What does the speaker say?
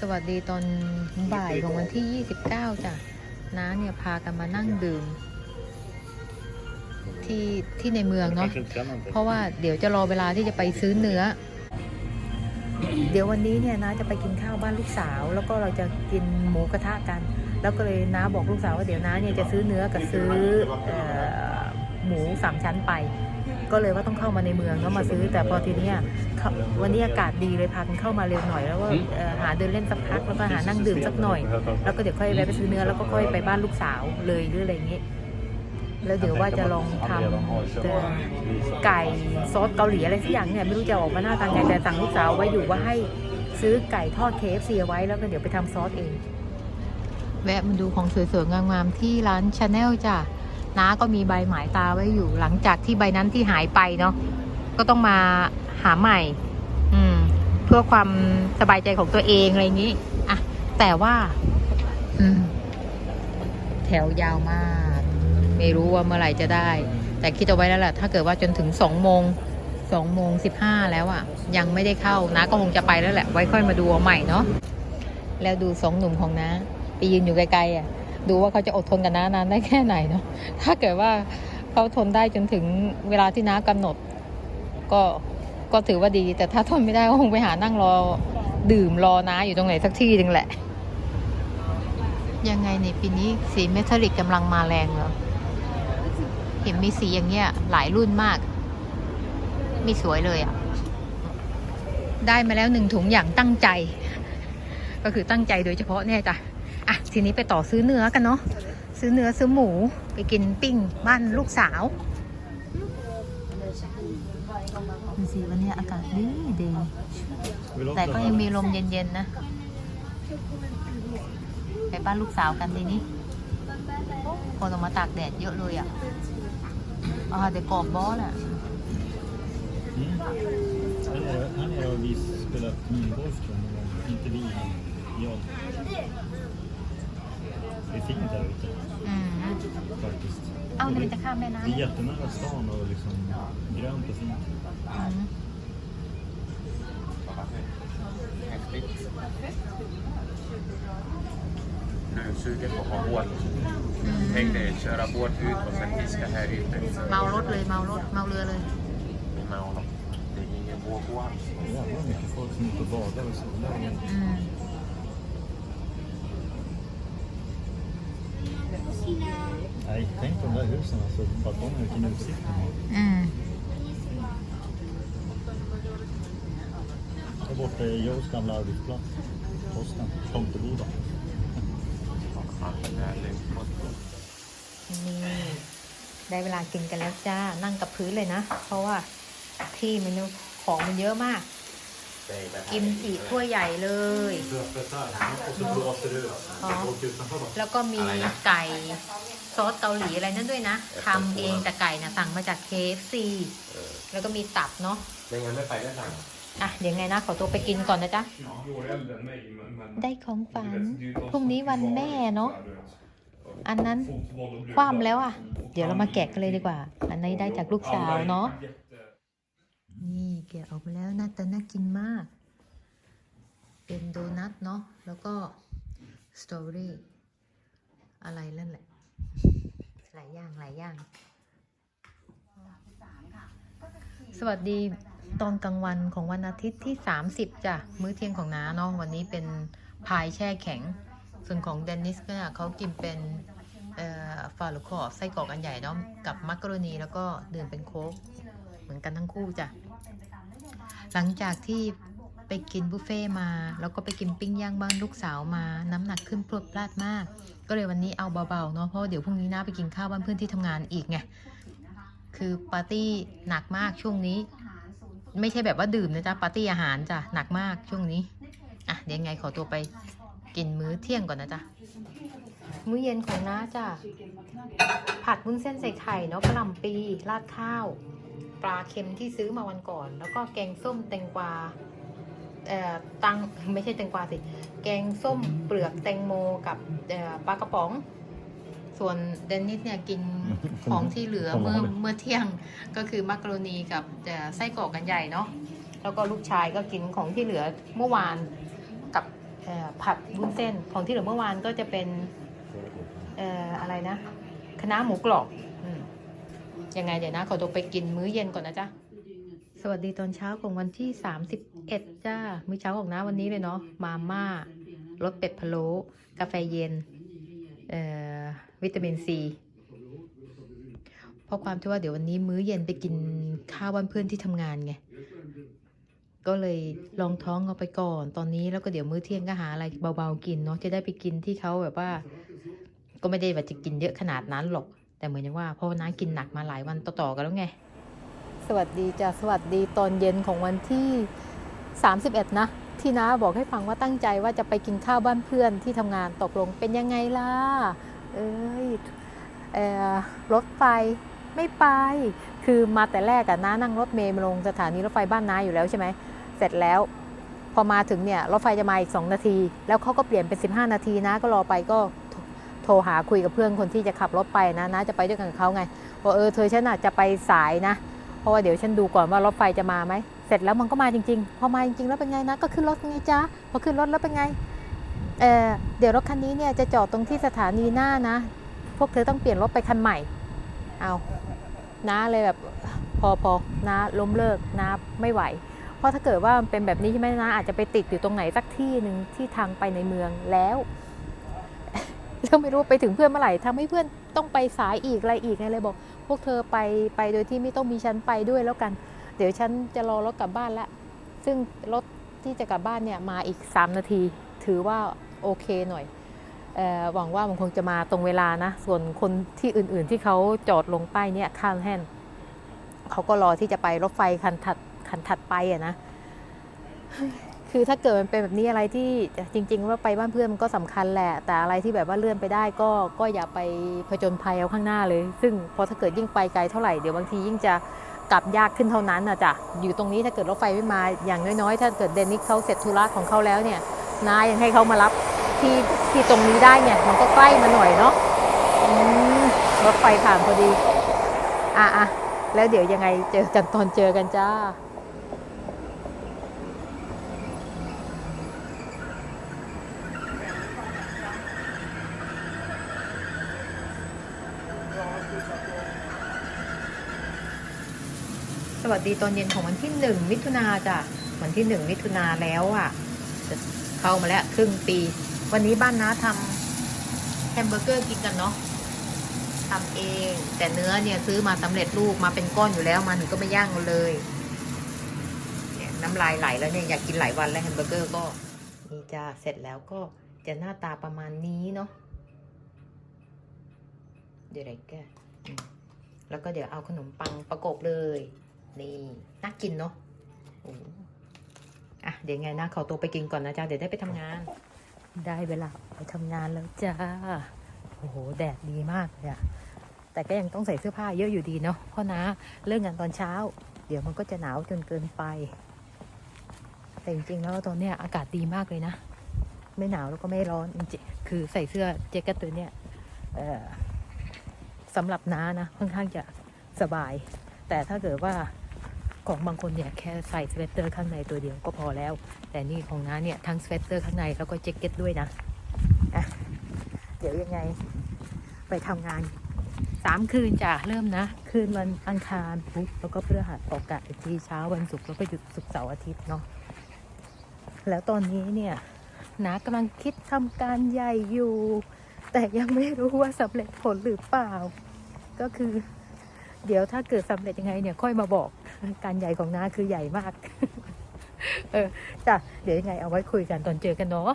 สวัสดีตอนบ่ายของวันที่ 29จ้ะน้าเนี่ยพากันมานั่งดื่ม ที่ที่ในเมืองเนาะ Kanske inte kan någonting. เพราะว่าเดี๋ยวจะรอเวลาที่จะไปซื้อเนื้อ เดี๋ยววันนี้เนี่ยน้าจะไปกินข้าวบ้านลูกสาว แล้วก็เราจะกินหมูกระทะกัน แล้วก็เลยน้าบอกลูกสาวว่าเดี๋ยวน้าเนี่ยจะซื้อเนื้อกับซื้อเอ่อหมูสามชั้นไป ก็เลยว่าต้องเข้ามาในเมืองแล้วมาซื้อ แต่พอทีเนี้ยเขาวันนี้อากาศดีเลยพากันเข้ามาเร็วหน่อยแล้วก็เอ่อหาเดินเล่นสักพักแล้วก็หานั่งดื่มสักหน่อย แล้วก็เดี๋ยวค่อยแวะไปซื้อเนื้อแล้วก็ค่อยไปบ้านลูกสาวเลยหรืออะไรอย่างงี้แล้วเดี๋ยวว่าจะลองทำเอ่อไก่ซอสเกาหลีอะไรสักอย่างเนี่ยไม่รู้จะออกมาหน้าตาไงแต่สั่งลูกสาวไว้อยู่ว่าให้ซื้อไก่ทอดเคฟซีไว้แล้วก็เดี๋ยวไปทำซอสเอง แวะมาดูของสวยๆงามๆที่ร้านชาแนลจ้ะ น้าก็มีใบหมายตาไว้อยู่หลังจากที่ใบนั้นที่หายไปเนาะก็ต้องมาหาใหม่ อืม เพื่อความสบายใจของตัวเองอะไรอย่างนี้อะแต่ว่า อืม แถวยาวมาก ไม่รู้ว่าเมื่อไหร่จะได้ แต่คิดเอาไว้แล้วแหละถ้าเกิดว่าจนถึงสองโมงสองโมงสิบห้าแล้วอะ่ะ ยังไม่ได้เข้านะก็คงจะไปแล้วแหละ ไว้ค่อยมาดูเอาใหม่เนาะแล้วดูสองหนุ่มของน้าไปยืนอยู่ไกลๆอะ่ะ ดูว่าเขาจะอดทนกับน้านานได้แค่ไหนเนาะถ้าเกิดว่าเขาทนได้จนถึงเวลาที่น้ากำหนด ก็ก็ถือว่าดี แต่ถ้าทนไม่ได้ก็คงไปหานั่งรอดื่มรอน้าอยู่ตรงไหนสักที่หนึ่งแหละ ยังไงในปีนี้สีเมทัลลิกกำลังมาแรงเหรอเห็นมีสีอย่างเงี้ยหลายรุ่นมากมีสวยเลยอะ่ะ ได้มาแล้วหนึ่งถุงอย่างตั้งใจ ก็คือตั้งใจโดยเฉพาะเนี่ยจ้ะ อะทีนี้ไปต่อซื้อเนื้อกันเนาะซื้อเนื้อซื้อหมูไปกินปิ้งบ้านลูกสาวดูสิวันนี้อากาศดีดี Vill แต่ också ก็ยัง ha มีลมเย็นๆนะ ไปบ้านลูกสาวกันทีนี้คนออกมาตากแดดเยอะเลยอะอ่าเดี๋ยวกรอบบอสอะ Mm. Han är, han är och vi spelat minigolf tror jag någon gång. Inte vi, men jag. Det är fint där ute อืม faktiskt. เอ้า Och นี่มัน det, จะข้ามแม่น้ำ det är jättenära stan och liksom grönt och fint. อืม Nu är sugen på att ha båt. อืม Tänk dig köra båt ut och sen fiska här ute. เมารถเลยเมารถเมาเรือเลย Med Mauno. Det är ingen vågvåg. Jävlar mycket folk som är ute och badar och solar. อื ม Nej, tänk på de där husen alltså. Balkongen, vilken utsikt de har. อืม Där borta är Joes gamla arbetsplats. Posten, Tomteboda. Fan, det här är lugnt. นี่ได้เวลากินกันแล้วจ้า นั่งกับพื้นเลยนะ เพราะว่าที่มันของมันเยอะมาก กิมจิถ้วยใหญ่เลย Och så blåser det ut. Ja. Folk utanför bara. แล้วก็มีไก่ซอสเกาหลีอะไรนั่นด้วยนะทำเองแต่ไก่นะสั่งมาจาก KFC แล้วก็มีตับเนาะไม่งั้นไม่ไปได้สั่งอะเดี๋ยวไงนะ ขอตัวไปกินก่อนนะจ๊ะ ได้ของฝันพรุ่งนี้วันแม่เนาะอันนั้นคว่ำแล้วอะ เดี๋ยวเรามาแกะกันเลยดีกว่า อันนี้ได้จากลูกสาวเนาะ นี่แกะออกมาแล้วน่าต่น่ากินมาก เป็นโดนัทเนาะแล้วก็สตรอเบอรี่อะไรนั่นแหละ หลายอย่างหลายอย่าง สวัสดีตอนกลางวันของวันอาทิตย์ที่ 30จ้ะมื้อเที่ยงของน้าเนาะวันนี้เป็นพายแช่แข็ง ส่วนของเดนนิสเนี่ยเขากินเป็นฟาลูคอร์ไส้กรอกอันใหญ่เนาะกับมักกะโรนีแล้วก็ดื่มเป็นโค้กเหมือนกันทั้งคู่จ้ะ หลังจากที่ไปกินบุฟเฟ่มา แล้วก็ไปกินปิ้งย่างบ้านลูกสาวมา น้ำหนักขึ้นพรวดพลาดมาก ก็เลยวันนี้เอาเบาๆเนาะเพราะเดี๋ยวพรุ่งนี้น้าไปกินข้าวบ้านเพื่อนที่ทำงานอีกไงคือปาร์ตี้หนักมากช่วงนี้ ไม่ใช่แบบว่าดื่มนะจ๊ะปาร์ตี้อาหารจ้ะหนักมากช่วงนี้อะเดี๋ยวไงขอตัวไปกินมื้อเที่ยงก่อนนะจ๊ะมื้อเย็นของน้าจ้ะผัดวุ้นเส้นใส่ไข่เนาะกระหล่ำปีราดข้าว ปลาเค็มที่ซื้อมาวันก่อน แล้วก็แกงส้มแตงกวาเอ่อตังไม่ใช่แตงกวาสิ แกงส้มเปลือกแตงโมกับเอ่อปลากระป๋อง ส่วนเดนนิสเนี่ยกินของที่เหลือของเมื่อน้องเลยเมื่อเที่ยงก็คือมักกะโรนีกับเอ่อไส้กรอกกันใหญ่เนาะแล้วก็ลูกชายก็กินของที่เหลือเมื่อวานกับเอ่อผัดวุ้นเส้นของที่เหลือเมื่อวานก็จะเป็นเอ่ออะไรนะคณะน้าหมูกรอบอืม ยังไงเดี๋ยวนะ ขอตัวไปกินมื้อเย็นก่อนนะจ๊ะ สวัสดีตอนเช้าของวันที่ 31 จ้า มื้อเช้าของน้าวันนี้เลยเนาะ มาม่ารสเป็ดพะโล้กาแฟเย็น เอ่อ วิตามินซีเพราะความที่ว่าเดี๋ยววันนี้มื้อเย็นไปกินข้าวบ้านเพื่อนที่ทำงานไง ก็เลยลองท้องเอาไปก่อน ตอนนี้แล้วก็เดี๋ยวมื้อเที่ยงก็หาอะไรเบาๆกินเนาะ จะได้ไปกินที่เขาแบบว่า ก็ไม่ได้ว่าจะกินเยอะขนาดนั้นหรอก แต่เหมือนอย่างว่าเพราะน้ากินหนักมาหลายวันต่อๆกันแล้วไง สวัสดีจ้ะสวัสดีตอนเย็นของวันที่ 31 นะ ที่น้าบอกให้ฟังว่าตั้งใจว่าจะไปกินข้าวบ้านเพื่อนที่ทำงานตกลงเป็นยังไงล่ะ เอ้ยรถไฟไม่ไป คือมาแต่แรกอะน้านั่งรถเมล์มาลงสถานีรถไฟบ้านน้าอยู่แล้วใช่ไหมเสร็จแล้วพอมาถึงเนี่ยรถไฟจะมาอีก 2 นาที แล้วเขาก็เปลี่ยนเป็น 15 นาทีนะก็รอไปก็ ทรโทรหาคุยกับเพื่อนคนที่จะขับรถไปนะนะจะไปด้วยกันกับเขาไงบอกเออเธอฉันอาจจะไปสายนะ เพราะว่าเดี๋ยวฉันดูก่อนว่ารถไฟจะมาไหมเสร็จแล้วมันก็มาจริงๆ พอมาจริงๆแล้วเป็นไงนะ ก็ขึ้นรถไงจ๊ะพอขึ้นรถแล้วเป็นไงเออเดี๋ยวรถคันนี้เนี่ยจะจอดตรงที่สถานีหน้านะ พวกเธอต้องเปลี่ยนรถไปคันใหม่เอาน้าเลยแบบพอพอน้าล้มเลิกน้าไม่ไหว เพราะถ้าเกิดว่ามันเป็นแบบนี้ใช่ไหมน้าอาจจะไปติดอยู่ตรงไหนสักที่หนึ่งที่ทางไปในเมืองแล้ว แล้วไม่รู้ไปถึงเพื่อนเมื่อไหร่ทำให้เพื่อนต้องไปสายอีกอะไรอีกไงเลยบอก พวกเธอไปไปโดยที่ไม่ต้องมีฉันไปด้วยแล้วกัน เดี๋ยวฉันจะรอรถกลับบ้านละ ซึ่งรถที่จะกลับบ้านเนี่ยมาอีก 3 นาที ถือว่าโอเคหน่อยออหวังว่ามันคงจะมาตรงเวลานะ ส่วนคนที่อื่นๆที่เขาจอดลงป้ายเนี่ยข้างแห่นเขาก็รอที่จะไปรถไฟคันถัดคันถัดไปอะนะ คือถ้าเกิดมันเป็นแบบนี้อะไรที่จริง ๆ ว่าไปบ้านเพื่อนมันก็สำคัญแหละ แต่อะไรที่แบบว่าเลื่อนไปได้ก็ก็อย่าไปผจญภัยเอาข้างหน้าเลย ซึ่งพอถ้าเกิดยิ่งไปไกลเท่าไหร่เดี๋ยวบางทียิ่งจะกลับยากขึ้นเท่านั้นนะจ๊ะอยู่ตรงนี้ถ้าเกิดรถไฟไม่มาอย่างน้อยๆ ถ้าเกิดเดนนิสเขาเสร็จธุระของเขาแล้วเนี่ยนายยังให้เขามารับที่ที่ตรงนี้ได้เนี่ยมันก็ใกล้มาหน่อยเนาะรถไฟผ่านพอดีอะอะแล้วเดี๋ยวยังไงเจอกันตอนเจอกันจ้า สวัสดีตอนเย็นของวันที่หนึ่งมิถุนาจ้ะวันที่หนึ่งมิถุนาแล้วอะจะเข้ามาแล้วครึ่งปี วันนี้บ้านน้าทำแฮมเบอร์เกอร์กินกันเนาะทำเอง แต่เนื้อเนี่ยซื้อมาสำเร็จรูปมาเป็นก้อนอยู่แล้วมันก็ไม่ย่างเลยเนี่ยน้ำลายไหลแล้วเนี่ยอยากกินหลายวันแล้วแฮมเบอร์เกอร์ก็นี่จ้าเสร็จแล้วก็จะหน้าตาประมาณนี้เนาะเดี๋ยวอะไร แล้วก็เดี๋ยวเอาขนมปังประกบเลย นี่น่ากินเนาะอ,อะเดี๋ยวไงนะขอตัวไปกินก่อนนะจ๊ะเดี๋ยวได้ไปทำงาน ได้เวลาไปทำงานแล้วจ้าโอ้โหแดดดีมากเลยอะแต่ก็ยังต้องใส่เสื้อผ้าเยอะอยู่ดีเนาะเพราะนะเลิกงานตอนเช้า เดี๋ยวมันก็จะหนาวจนเกินไป แต่จริงๆแล้วตอนเนี้ยอากาศดีมากเลยนะ ไม่หนาวแล้วก็ไม่ร้อนจริงๆคือใส่เสื้อแจ็คเก็ตตัวเนี้ยเออ สำหรับน้านะค่อนข้างจะสบาย แต่ถ้าเกิดว่าของบางคนเนี่ยแค่ใส่สเวตเตอร์ข้างในตัวเดียวก็พอแล้ว แต่นี่ของน้าเนี่ยทั้งสเวตเตอร์ข้างในแล้วก็แจ็คเก็ตด้วยนะอะเดี๋ยวยังไงไปทำงานสามคืนจ้ะเริ่มนะ คืนวันอังคารพุธแล้วก็พฤหัสออกกะอีกทีเช้าวันศุกร์แล้วก็หยุดศุกร์เสาร์อาทิตย์เนาะแล้วตอนนี้เนี่ยน้ากำลังคิดทำการใหญ่อยู่ แต่ยังไม่รู้ว่าสำเร็จผลหรือเปล่า ก็คือ เดี๋ยวถ้าเกิดสำเร็จยังไงเนี่ยค่อยมาบอกการใหญ่ของน้าคือใหญ่มาก เออจ้ะเดี๋ยวยังไงเอาไว้คุยกันตอนเจอกันเนาะ